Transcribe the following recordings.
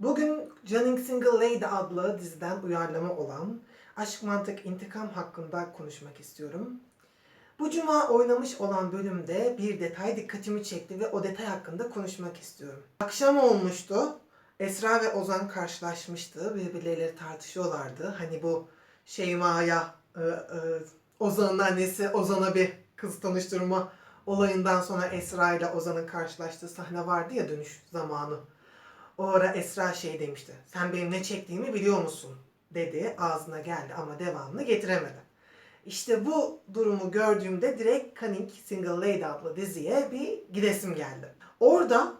Bugün Cunning Single Lady adlı diziden uyarlama olan Aşk Mantık İntikam hakkında konuşmak istiyorum. Bu cuma oynamış olan bölümde bir detay dikkatimi çekti ve o detay hakkında konuşmak istiyorum. Akşam olmuştu. Esra ve Ozan karşılaşmıştı. Birbirleriyle tartışıyorlardı. Hani bu Şeyma'ya e, e, Ozan'ın annesi Ozan'a bir kız tanıştırma olayından sonra Esra ile Ozan'ın karşılaştığı sahne vardı ya dönüş zamanı. O ara Esra şey demişti. Sen benim ne çektiğimi biliyor musun? dedi. Ağzına geldi ama devamını getiremedi. İşte bu durumu gördüğümde direkt Cunning Single Lady adlı diziye bir gidesim geldi. Orada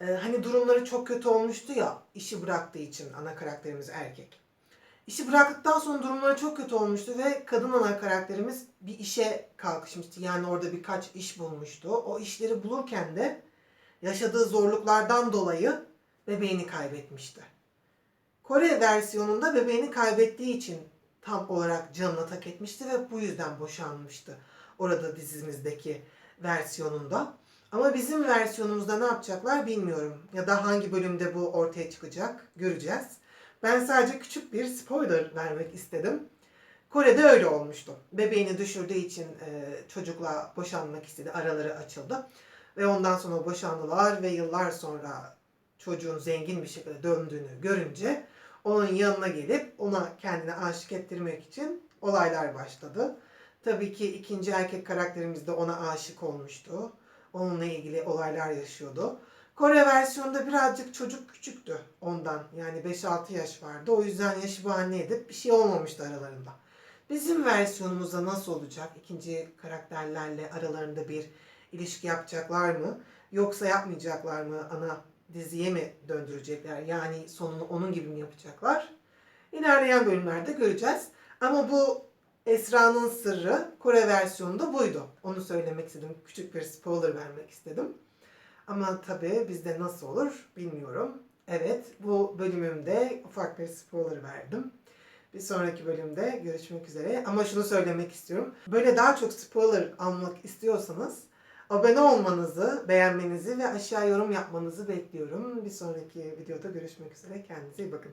e, hani durumları çok kötü olmuştu ya işi bıraktığı için ana karakterimiz erkek. İşi bıraktıktan sonra durumları çok kötü olmuştu ve kadın ana karakterimiz bir işe kalkışmıştı. Yani orada birkaç iş bulmuştu. O işleri bulurken de yaşadığı zorluklardan dolayı bebeğini kaybetmişti. Kore versiyonunda bebeğini kaybettiği için tam olarak canına tak etmişti ve bu yüzden boşanmıştı. Orada dizimizdeki versiyonunda. Ama bizim versiyonumuzda ne yapacaklar bilmiyorum. Ya da hangi bölümde bu ortaya çıkacak göreceğiz. Ben sadece küçük bir spoiler vermek istedim. Kore'de öyle olmuştu. Bebeğini düşürdüğü için e, çocukla boşanmak istedi. Araları açıldı. Ve ondan sonra boşandılar ve yıllar sonra çocuğun zengin bir şekilde döndüğünü görünce onun yanına gelip ona kendine aşık ettirmek için olaylar başladı. Tabii ki ikinci erkek karakterimiz de ona aşık olmuştu. Onunla ilgili olaylar yaşıyordu. Kore versiyonunda birazcık çocuk küçüktü ondan. Yani 5-6 yaş vardı. O yüzden yaşı bahane edip bir şey olmamıştı aralarında. Bizim versiyonumuzda nasıl olacak? İkinci karakterlerle aralarında bir ilişki yapacaklar mı? Yoksa yapmayacaklar mı? Ana diziye mi döndürecekler? Yani sonunu onun gibi mi yapacaklar? İlerleyen bölümlerde göreceğiz. Ama bu Esra'nın sırrı Kore versiyonunda buydu. Onu söylemek istedim. Küçük bir spoiler vermek istedim. Ama tabii bizde nasıl olur bilmiyorum. Evet bu bölümümde ufak bir spoiler verdim. Bir sonraki bölümde görüşmek üzere. Ama şunu söylemek istiyorum. Böyle daha çok spoiler almak istiyorsanız abone olmanızı, beğenmenizi ve aşağı yorum yapmanızı bekliyorum. Bir sonraki videoda görüşmek üzere. Kendinize iyi bakın.